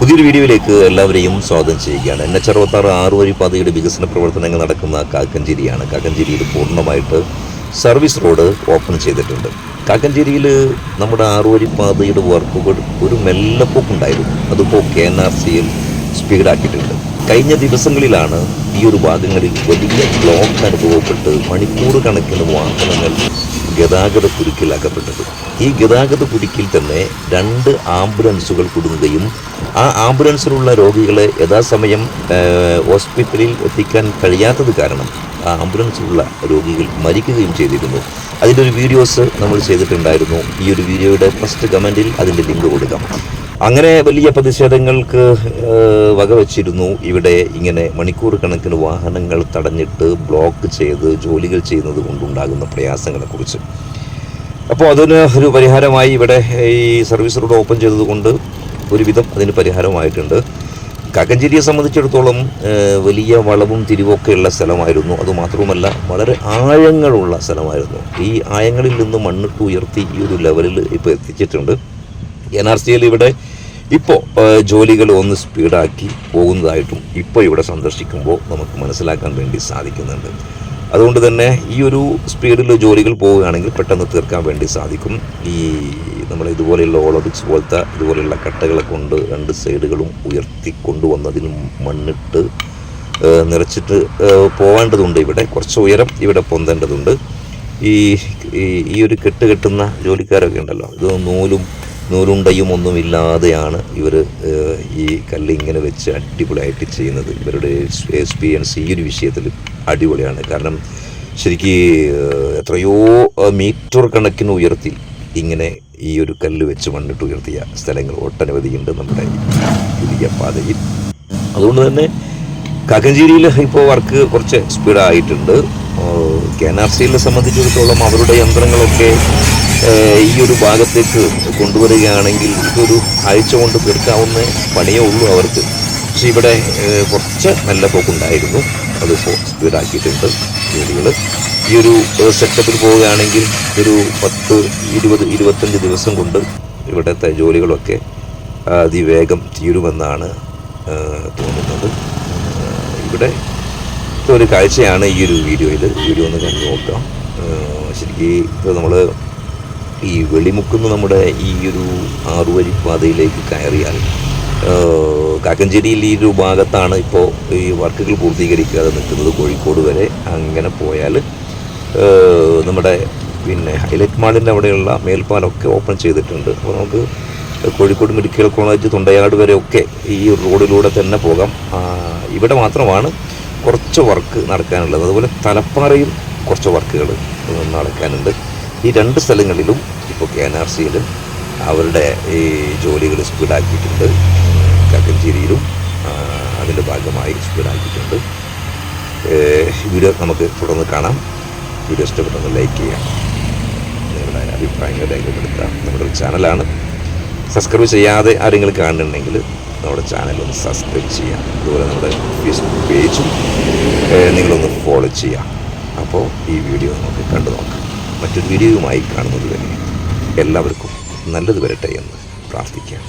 പുതിയൊരു വീഡിയോയിലേക്ക് എല്ലാവരെയും സ്വാഗതം ചെയ്യുകയാണ്. എൻ എച്ച് അറുപത്താറ് ആറ് വരി പാതയുടെ വികസന പ്രവർത്തനങ്ങൾ നടക്കുന്ന കാക്കഞ്ചേരിയാണ്. കാക്കഞ്ചേരിയിൽ പൂർണമായിട്ട് സർവീസ് റോഡ് ഓപ്പൺ ചെയ്തിട്ടുണ്ട്. കാക്കഞ്ചേരിയിൽ നമ്മുടെ ആറ് വരി പാതയുടെ വർക്കുകൾ ഒരു മെല്ലപ്പോക്കുണ്ടായിരുന്നു അതിപ്പോൾ കെ എൻ ആർ സിയിൽ സ്പീഡാക്കിയിട്ടുണ്ട്. കഴിഞ്ഞ ദിവസങ്ങളിലാണ് ഈ ഒരു ഭാഗങ്ങളിൽ വലിയ ബ്ലോക്ക് അനുഭവപ്പെട്ട് മണിക്കൂർ കണക്കിന് വാഹനങ്ങൾ ഗതാഗത കുരുക്കിൽ അകപ്പെട്ടത്. ഈ ഗതാഗത കുരുക്കിൽ തന്നെ രണ്ട് ആംബുലൻസുകൾ കുടുങ്ങുകയും ആ ആംബുലൻസിലുള്ള രോഗികളെ യഥാസമയം ഹോസ്പിറ്റലിൽ എത്തിക്കാൻ കഴിയാത്തത് കാരണം ആ ആംബുലൻസിലുള്ള രോഗികൾ മരിക്കുകയും ചെയ്തിരുന്നു. അതിന്റെ ഒരു വീഡിയോസ് നമ്മൾ ചെയ്തിട്ടുണ്ടായിരുന്നു. ഈ ഒരു വീഡിയോയുടെ ഫസ്റ്റ് കമന്റിൽ അതിന്റെ ലിങ്ക് കൊടുക്കാം. അങ്ങനെ വലിയ പ്രതിഷേധങ്ങൾക്ക് വകവച്ചിരുന്നു. ഇവിടെ ഇങ്ങനെ മണിക്കൂർ കണക്കിന് വാഹനങ്ങൾ തടഞ്ഞിട്ട് ബ്ലോക്ക് ചെയ്ത് ജോലികൾ ചെയ്യുന്നത് കൊണ്ടുണ്ടാകുന്ന പ്രയാസങ്ങളെക്കുറിച്ച്. അപ്പോൾ അതിന് ഒരു പരിഹാരമായി ഇവിടെ ഈ സർവീസ് റോഡ് ഓപ്പൺ ചെയ്തതുകൊണ്ട് ഒരുവിധം അതിന് പരിഹാരമായിട്ടുണ്ട്. കകഞ്ചേരിയെ സംബന്ധിച്ചിടത്തോളം വലിയ വളവും തിരിവൊക്കെയുള്ള സ്ഥലമായിരുന്നു. അതുമാത്രവുമല്ല വളരെ ആഴങ്ങളുള്ള സ്ഥലമായിരുന്നു. ഈ ആയങ്ങളിൽ നിന്ന് മണ്ണിട്ട് ഉയർത്തി ഈ ഒരു ലെവലിൽ ഇപ്പോൾ എത്തിച്ചിട്ടുണ്ട്. എൻ ആർ സിയിൽ ഇവിടെ ഇപ്പോൾ ജോലികൾ ഒന്ന് സ്പീഡാക്കി പോകുന്നതായിട്ടും ഇപ്പോൾ ഇവിടെ സന്ദർശിക്കുമ്പോൾ നമുക്ക് മനസ്സിലാക്കാൻ വേണ്ടി സാധിക്കുന്നുണ്ട്. അതുകൊണ്ട് തന്നെ ഈ ഒരു സ്പീഡിൽ ജോലികൾ പോവുകയാണെങ്കിൽ പെട്ടെന്ന് തീർക്കാൻ വേണ്ടി സാധിക്കും. ഈ നമ്മൾ ഇതുപോലെയുള്ള ഓളോബിക്സ് പോലത്തെ ഇതുപോലെയുള്ള കട്ടകളെ കൊണ്ട് രണ്ട് സൈഡുകളും ഉയർത്തി കൊണ്ടുവന്നതിൽ മണ്ണിട്ട് നിറച്ചിട്ട് പോവേണ്ടതുണ്ട് ഇവിടെ. കുറച്ച് ഉയരം ഇവിടെ പൊന്തേണ്ടതുണ്ട്. ഈ- ഈ ഒരു കെട്ട് കെട്ടുന്ന ജോലിക്കാരൊക്കെ ഉണ്ടല്ലോ ഇത് നൂലും നൂലുണ്ടയും ഒന്നുമില്ലാതെയാണ് ഇവർ ഈ കല്ല് ഇങ്ങനെ വെച്ച് അടിപൊളിയായിട്ട് ചെയ്യുന്നത്. ഇവരുടെ എക്സ്പീരിയൻസ് ഈ ഒരു വിഷയത്തിൽ അടിപൊളിയാണ്. കാരണം ശരിക്ക് എത്രയോ മീറ്റർ കണക്കിന് ഉയർത്തി ഇങ്ങനെ ഈ ഒരു കല്ല് വെച്ച് മണ്ണിട്ട് ഉയർത്തിയ സ്ഥലങ്ങൾ ഒട്ടനവധിയുണ്ട് നമ്മുടെ പുതിയ അതുകൊണ്ട് തന്നെ കാക്കഞ്ചേരിയിൽ ഇപ്പോൾ വർക്ക് കുറച്ച് സ്പീഡായിട്ടുണ്ട് കെ എൻ ആർ സിയിലെ സംബന്ധിച്ചിടത്തോളം അവരുടെ യന്ത്രങ്ങളൊക്കെ ഈ ഒരു ഭാഗത്തേക്ക് കൊണ്ടുവരികയാണെങ്കിൽ ഇതൊരു ആഴ്ച കൊണ്ട് തീർക്കാവുന്ന പണിയേ ഉള്ളൂ അവർക്ക്. പക്ഷെ ഇവിടെ കുറച്ച് നല്ല പോക്കുണ്ടായിരുന്നു. അതിപ്പോൾ സ്പീഡാക്കിയിട്ടുണ്ട് ജോലികൾ ഈ ഒരു സെറ്റപ്പിൽ പോവുകയാണെങ്കിൽ ഒരു പത്ത് ഇരുപത് ഇരുപത്തഞ്ച് ദിവസം കൊണ്ട് ഇവിടുത്തെ ജോലികളൊക്കെ അതിവേഗം തീരുമെന്നാണ് തോന്നുന്നത്. ഇവിടെ ഒരു കാഴ്ചയാണ് ഈ ഒരു വീഡിയോയിൽ വീഡിയോ ഒന്ന് കണ്ടു നോക്കാം. ശരിക്കും ഇപ്പോൾ നമ്മൾ ഈ വെളിമുക്കുന്ന നമ്മുടെ ഈ ഒരു ആറുവരിപ്പാതയിലേക്ക് കയറിയാൽ കാക്കഞ്ചേരിയിൽ ഈ ഒരു ഭാഗത്താണ് ഇപ്പോൾ ഈ വർക്കുകൾ പൂർത്തീകരിക്കാതെ നിൽക്കുന്നത്. കോഴിക്കോട് വരെ അങ്ങനെ പോയാൽ നമ്മുടെ പിന്നെ ഹൈലൈറ്റ് മാളിന്റെ അവിടെയുള്ള മേൽപ്പാലമൊക്കെ ഓപ്പൺ ചെയ്തിട്ടുണ്ട്. അപ്പോൾ നമുക്ക് കോഴിക്കോട് മെഡിക്കൽ കോളേജ് തൊണ്ടയാട് വരെയൊക്കെ ഈ റോഡിലൂടെ തന്നെ പോകാം. ഇവിടെ മാത്രമാണ് കുറച്ച് വർക്ക് നടക്കാനുള്ളത്. അതുപോലെ തലപ്പാറയും കുറച്ച് വർക്കുകൾ നടക്കാനുണ്ട്. ഈ രണ്ട് സ്ഥലങ്ങളിലും ഇപ്പോൾ കെ എൻ ആർ സിയിലും അവരുടെ ഈ ജോലികൾ സ്പീഡാക്കിയിട്ടുണ്ട്. കക്കഞ്ചേരിയിലും അതിന്റെ ഭാഗമായി സ്പീഡാക്കിയിട്ടുണ്ട്. വീഡിയോ നമുക്ക് തുടർന്ന് കാണാം. വീഡിയോ ഇഷ്ടപ്പെട്ടൊന്ന് ലൈക്ക് ചെയ്യാം. നിങ്ങളുടെ അഭിപ്രായങ്ങൾ രേഖപ്പെടുത്താം. നമ്മുടെ ഒരു ചാനലാണ്. സബ്സ്ക്രൈബ് ചെയ്യാതെ ആരെങ്കിലും കാണുന്നുണ്ടെങ്കിൽ നമ്മുടെ ചാനലൊന്ന് സബ്സ്ക്രൈബ് ചെയ്യാം. അതുപോലെ നമ്മുടെ ഫേസ്ബുക്ക് പേജും നിങ്ങളൊന്ന് ഫോളോ ചെയ്യാം. അപ്പോൾ ഈ വീഡിയോ നമുക്ക് കണ്ടു നോക്കാം. മറ്റൊരു വീഡിയോയുമായി കാണുന്നത് വരെ എല്ലാവർക്കും നല്ലത് വരട്ടെ എന്ന് പ്രാർത്ഥിക്കാം.